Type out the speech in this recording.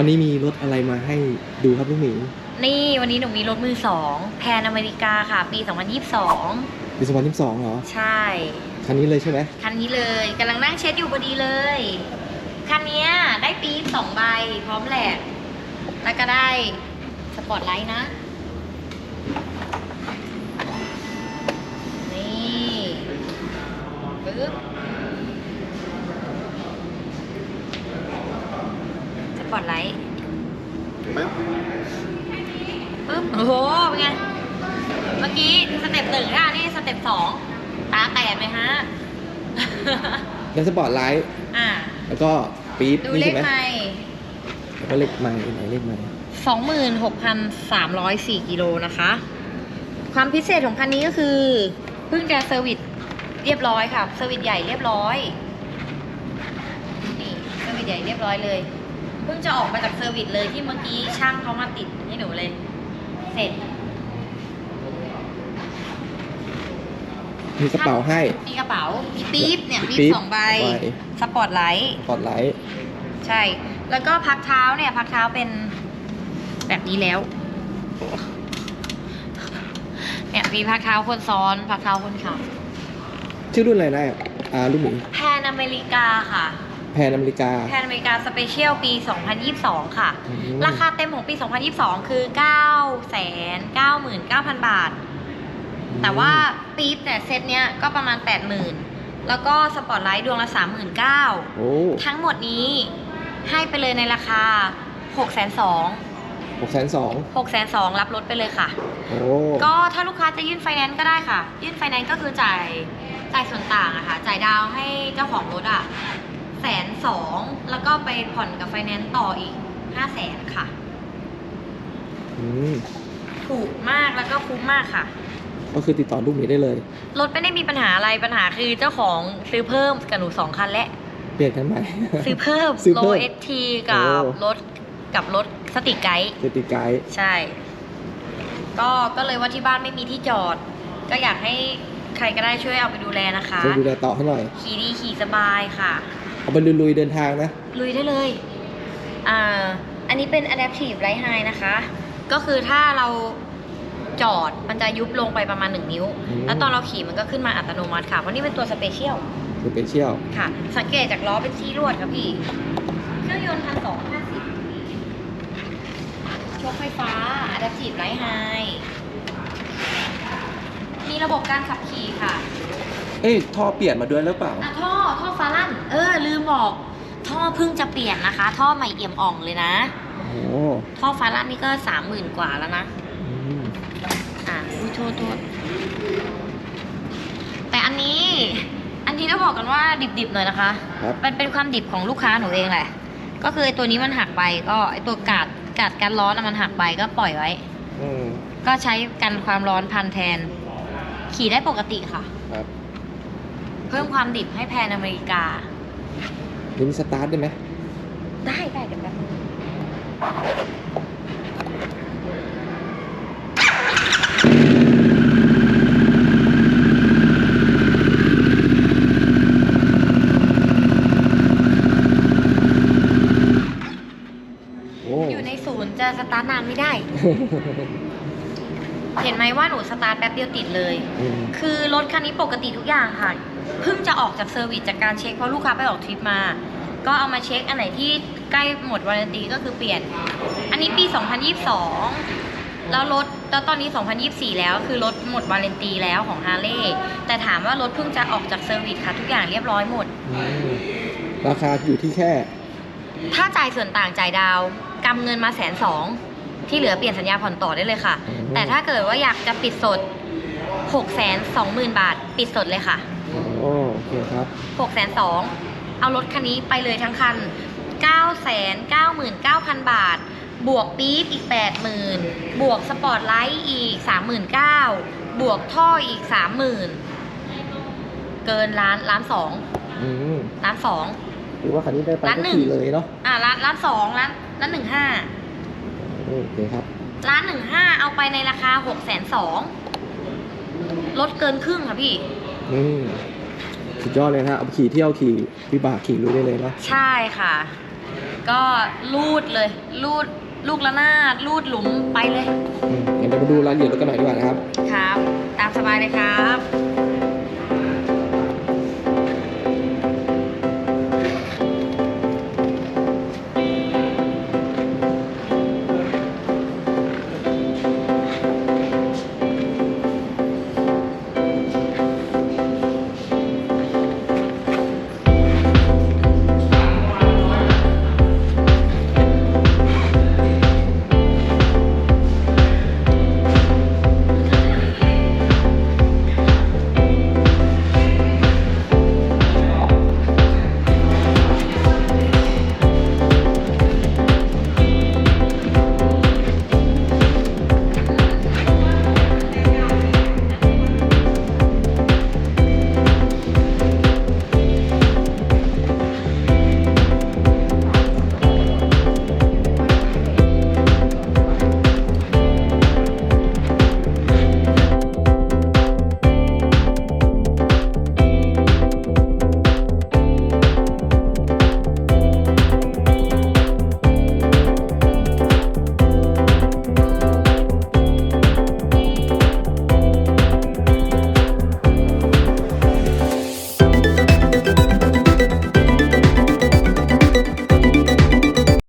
วันนี้มีรถอะไรมาให้ดูครับลูกหมีนี่วันนี้หนูมีรถมือสองแพนอเมริกาค่ะ ปี 2022 ปี 2022 เหรอ ใช่ คันนี้เลยใช่ไหมคันนี้เลยกำลังนั่งเช็ดอยู่พอดีเลย คันเนี้ยได้ปี๊บสองใบพร้อมแหลกแล้วก็ได้สปอตไลท์นะ นี่ปึ๊บสปอตไลท์ ปึ๊บ ปึ๊บโอ้โห เป็นไง เมื่อ กี้สเต็ปหนึ่งค่ะนี่สเต็ปสองตาแตกเลยฮะ แล้วสปอร์ตไลท์อ่าแล้วก็ปี๊บดูนี่เลใช่ขไหมไมแล้วก็เลขไม้ไหนเลขไม้สองหมื่นหกพันสามร้อยสี่กิโลนะคะ ความพิเศษของคันนี้ก็คือเพิ่งจะเซอร์วิสเรียบร้อยค่ะเซอร์วิสใหญ่เรียบร้อยนี่เซอร์วิสใหญ่เรียบร้อยเลยเพิ่งจะออกมาจากเซอร์วิสเลยที่เมื่อกี้ช่างเขามาติดให้หนูเลย เสร็จ มีกระเป๋าให้ มีกระเป๋ามีปี๊บเนี่ยปี๊บปี๊บสองใบใบ สปอตไลท์สปอร์ตไลท์ใช่ แล้วก็พักเท้าเนี่ยพักเท้าเป็นแบบนี้แล้ว เนี่ยมีพักเท้าคนซ้อนพักเท้าคนขับชื่อรุ่นอะไรนะอ่าลูกหมีแพนอเมริกาค่ะ แพนอเมริกา แพนอเมริกาสเปเชียลปี 2022 ค่ะ อืม ราคาเต็มของปี 2022 คือ 9 9 9 9 0 0 0 บาท แต่ว่าปี๊บเนี่ยเซตเนี้ยก็ประมาณ 80,000แล้วก็สปอตไลท์ดวงละ39,000โอ้ทั้งหมดนี้ให้ไปเลยในราคา 6 2 0 0 0 หกแสนสอง6 2 0 0 0รับรถไปเลยค่ะ โอ้ ก็ถ้าลูกค้าจะยื่นไฟแนนซ์ก็ได้ค่ะ ยื่นไฟแนนซ์ก็คือจ่ายจ่ายส่วนต่างอะค่ะ จ่ายดาวน์ให้เจ้าของรถอะแสนสองแล้วก็ไปผ่อนกับไฟแนนซ์ต่ออีกห้าแสนค่ะ อืม ถูกมากแล้วก็คุ้มมากค่ะ ก็คือติดต่อลูกหมีได้เลย รถไม่ได้มีปัญหาอะไรปัญหาคือเจ้าของซื้อเพิ่มกับหนูสองคันและ เปลี่ยนกันใหม่ ซื้อเพิ่มซื้อโลเพิ่มเอทีกับโอ้ รถกับรถสติไกด์จะติดไกด์ใช่ ก็ก็เลยว่าที่บ้านไม่มีที่จอด ก็อยากให้ใครก็ได้ช่วยเอาไปดูแลนะคะจะดูแลต่อให้หน่อย ขี่ดีขี่สบายค่ะ เอาไปลุยๆเดินทางนะ ลุยได้เลย อ่า อันนี้เป็น adaptive right high นะคะ ก็คือถ้าเรา จอดมันจะยุบลงไปประมาณ 1 นิ้ว อืม แล้วตอนเราขี่มันก็ขึ้นมาอัตโนมัติค่ะเพราะนี่เป็นตัวสเปเชียลสเปเชียลค่ะ สังเกตจากล้อเป็นซี่ลวดครับพี่ เครื่องยนต์พันสองห้าสิบชกไฟฟ้า adaptive right high มีระบบการขับขี่ค่ะ เอ้ยท่อเปลี่ยนมาด้วยหรือเปล่า อะท่อท่อฟ้าลั่น เออ ลืมบอก ท่อเพิ่งจะเปลี่ยนนะคะ ท่อใหม่เอี่ยมอ่องเลยนะ โอ้โหท่อฟ้าลั่นนี่ก็สามหมื่นกว่าแล้วนะอืมอะอุ้ย โทษโทษแต่อันนี้ อันนี้ต้องบอกกันว่าดิบๆหน่อยนะคะ ครับ มันเป็นความดิบของลูกค้าหนูเองแหละ ก็คือไอ้ตัวนี้มันหักไปก็ไอตัวกาดกาดกันร้อนอะมันหักไปก็ปล่อยไว้ อืมก็ใช้กันความร้อนพันแทน ขี่ได้ปกติค่ะ ครับเพิ่มความดิบให้แพนอเมริกาเดี๋ยวมีสตาร์ทได้ไหมได้ได้เดี๋ยวแป๊บนึง อ้อยู่ในศูนย์จะสตาร์ทนานไม่ได้ เห็นไหมว่าหนูสตาร์ทแป๊บเดียวติดเลยอืมคือรถคันนี้ปกติทุกอย่างค่ะ เพิ่งจะออกจากเซอร์วิสจากการเช็คเพราะลูกค้าไปออกทริปมา ก็เอามาเช็คอันไหนที่ใกล้หมดวารันตีก็คือเปลี่ยน อันนี้ปี 2022 แล้วรถแล้วตอนนี้ 2024 แล้ว คือรถหมดวารันตีแล้วของฮาร์เลย์แต่ถามว่ารถเพิ่งจะออกจากเซอร์วิสค่ะ ทุกอย่างเรียบร้อยหมดอืมราคาอยู่ที่แค่ ถ้าจ่ายส่วนต่างจ่ายดาว กำเงินมาแสนสองที่เหลือเปลี่ยนสัญญาผ่อนต่อได้เลยค่ะอืมแต่ถ้าเกิดว่าอยากจะปิดสด6 2 0 0 0 0บาท ปิดสดเลยค่ะโอ้โอเคครับ6 2 0 0 0เอารถคันนี้ไปเลยทั้งคัน 9 9 9 9 0 0 0 บาท บวกปี๊บอีก 80,000 บวกสปอร์ตไลท์อีก 39,000 บวกท่ออีก 30,000 เกินล้านล้านสองอืมล้านสองถือว่าคันนี้ได้ไปร้านก็หนึ่งขี่เลยเนาะอะล้านล้านสองล้าน ล้านหนึ่งห้าโอเคครับ ร้านหนึ่งห้าเอาไปในราคาหกแสนสองลดเกินครึ่งค่ะพี่ อืมสุดยอดเลยนะเอาไปขี่เที่ยวขี่วิบากขี่ลุยได้เลยเนาะใช่ค่ะ ก็ลูดเลย ลูดลูกละนาดลูดหลุมไปเลยอืมงั้นเดี๋ยวมาดูรายละเอียดรถกันหน่อยดีกว่านะครับ ครับ ตามสบายเลยครับ